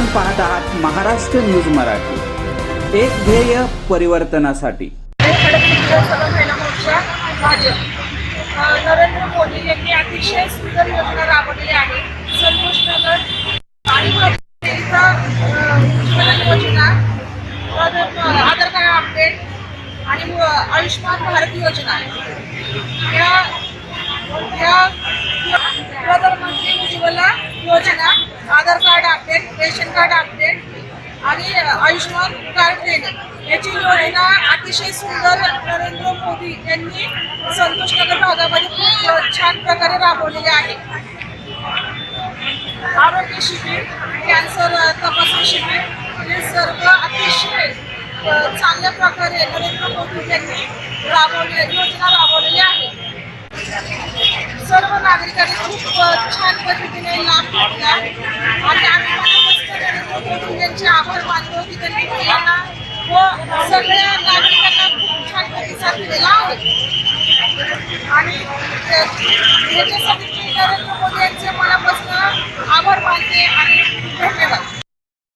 आपण पाहत आहात महाराष्ट्र न्यूज मराठी. एक ध्येय परिवर्तनासाठी. नरेंद्र मोदी यांनी अतिशय सुंदर योजना राबवलेली आहे. संतोष नगर आणि योजना आधार कार्ड अपडेट आणि आयुष्यमान भारत योजना या या प्रधानमंत्री Ujjwala Yojana Aadhaar card update ration card update आणि आयुष्यमान कार्ड देणे. याची योजना अतिशय सुंदर नरेंद्र मोदी यांनी संतोषनगर भागामध्ये खूप छान प्रकारे राबवलेली आहे. आरोग्य शिबिर कॅन्सर तपासणी शिबिर हे सर्व अतिशय चांगल्या प्रकारे नरेंद्र मोदी यांनी राबवले योजना राबवलेली आहे. सर्व नागरिकांनी खूप छान पद्धतीने लाभ घेतला. आणि नरेंद्र आभार मानतो की त्यांनी महिलांना व सगळ्या नागरिकांना खूप छान प्रतिसाद दिलेला आहे. आणि याच्यासाठी मी नरेंद्र मोदी यांचे मनापासून आभार मानते आणि धन्यवाद.